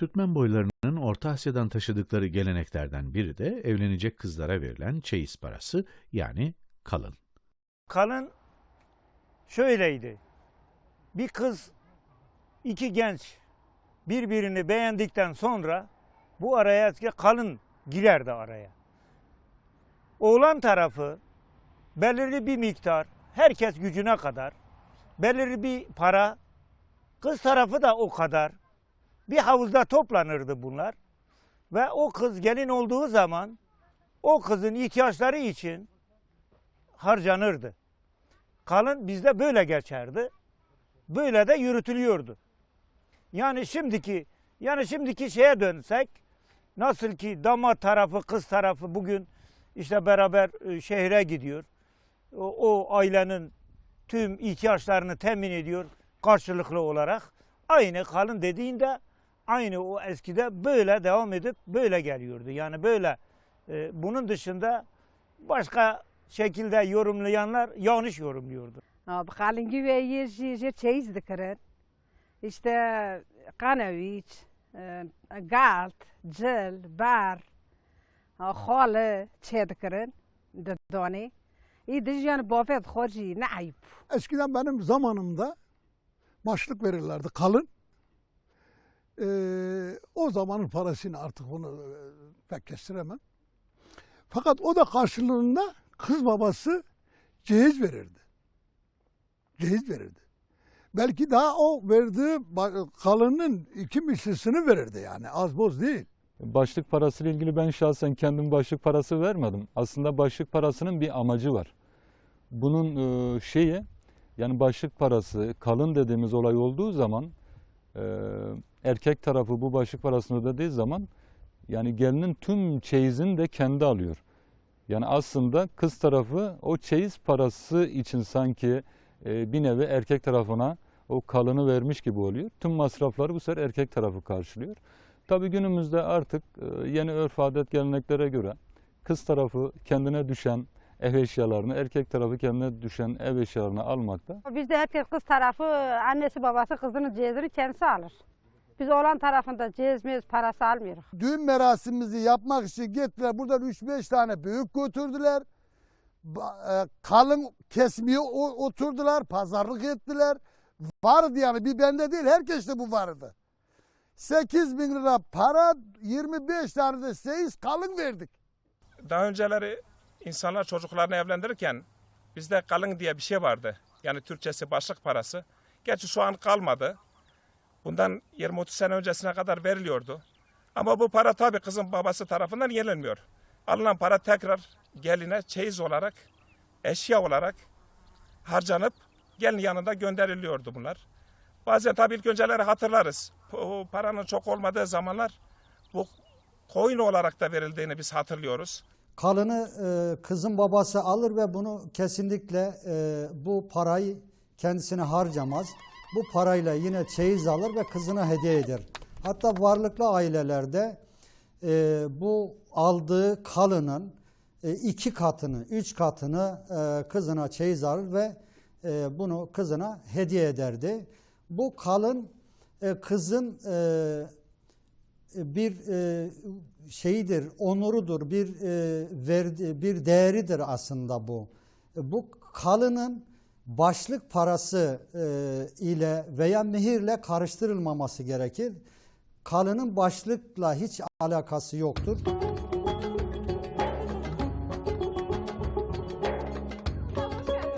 Türkmen boylarının Orta Asya'dan taşıdıkları geleneklerden biri de evlenecek kızlara verilen çeyiz parası yani kalın. Kalın şöyleydi. Bir kız, iki genç birbirini beğendikten sonra bu araya kalın girerdi araya. Oğlan tarafı belirli bir miktar, herkes gücüne kadar, belirli bir para, kız tarafı da o kadar. Bir havuzda toplanırdı bunlar. Ve o kız gelin olduğu zaman o kızın ihtiyaçları için harcanırdı. Kalın bizde böyle geçerdi. Böyle de yürütülüyordu. Yani şimdiki yani şimdiki şeye dönsek nasıl ki damat tarafı kız tarafı bugün işte beraber e, şehre gidiyor. O, o ailenin tüm ihtiyaçlarını temin ediyor karşılıklı olarak. Aynı kalın dediğinde aynı o eskide böyle devam edip böyle geliyordu. Yani böyle e, bunun dışında başka şekilde yorumlayanlar yanlış yorumluyordu. Abi kalın gibi yer yer çeyiz dikirin. İşte kanaviç, e, galt, cil, bar, e, halı çe dikirin. Dani. İyi dijiyan bafet hoji ne ayıp. Eskiden benim zamanımda başlık verirlerdi kalın. Ee, o zamanın parasını artık bunu e, pek kestiremem. Fakat o da karşılığında kız babası cehiz verirdi. Cehiz verirdi. Belki daha o verdiği kalının iki mislisini verirdi yani az boz değil. Başlık parasıyla ilgili ben şahsen kendim başlık parası vermedim. Aslında başlık parasının bir amacı var. Bunun e, şeyi yani başlık parası kalın dediğimiz olay olduğu zaman erkek tarafı bu başlık parasını ödediği zaman yani gelinin tüm çeyizini de kendi alıyor. Yani aslında kız tarafı o çeyiz parası için sanki e, bir nevi erkek tarafına o kalını vermiş gibi oluyor. Tüm masrafları bu sefer erkek tarafı karşılıyor. Tabii günümüzde artık e, yeni örf adet geleneklere göre kız tarafı kendine düşen ev eşyalarını, erkek tarafı kendine düşen ev eşyalarını almakta. Bizde herkes kız tarafı, annesi babası kızının cezini kendisi alır. Biz oğlan tarafında cez mez parası almıyoruz. düğün merasimimizi yapmak için gittiler. Buradan 3-5 tane büyük götürdüler. E, Kalın kesmeye o- oturdular. Pazarlık ettiler. Vardı yani bir bende değil herkeste bu vardı. 8 bin lira para 25 tane de seyiz kalın verdik. Daha önceleri insanlar çocuklarını evlendirirken bizde kalın diye bir şey vardı. Yani Türkçesi başlık parası. Gerçi şu an kalmadı. Bundan 20-30 sene öncesine kadar veriliyordu. Ama bu para tabii kızın babası tarafından yenilmiyor. Alınan para tekrar geline çeyiz olarak, eşya olarak harcanıp gelin yanında gönderiliyordu bunlar. Bazen tabii ilk önceleri hatırlarız. O paranın çok olmadığı zamanlar bu coin olarak da verildiğini biz hatırlıyoruz. Kalını e, kızın babası alır ve bunu kesinlikle e, bu parayı kendisine harcamaz. Bu parayla yine çeyiz alır ve kızına hediye eder. Hatta varlıklı ailelerde e, bu aldığı kalının iki katını, üç katını kızına çeyiz alır ve bunu kızına hediye ederdi. Bu kalın kızın bir e, şeyidir, onurudur, bir e, verdi, bir değeridir aslında bu. E, Bu kalının başlık parası e, ile veya mihirle karıştırılmaması gerekir. Kalının başlıkla hiç alakası yoktur.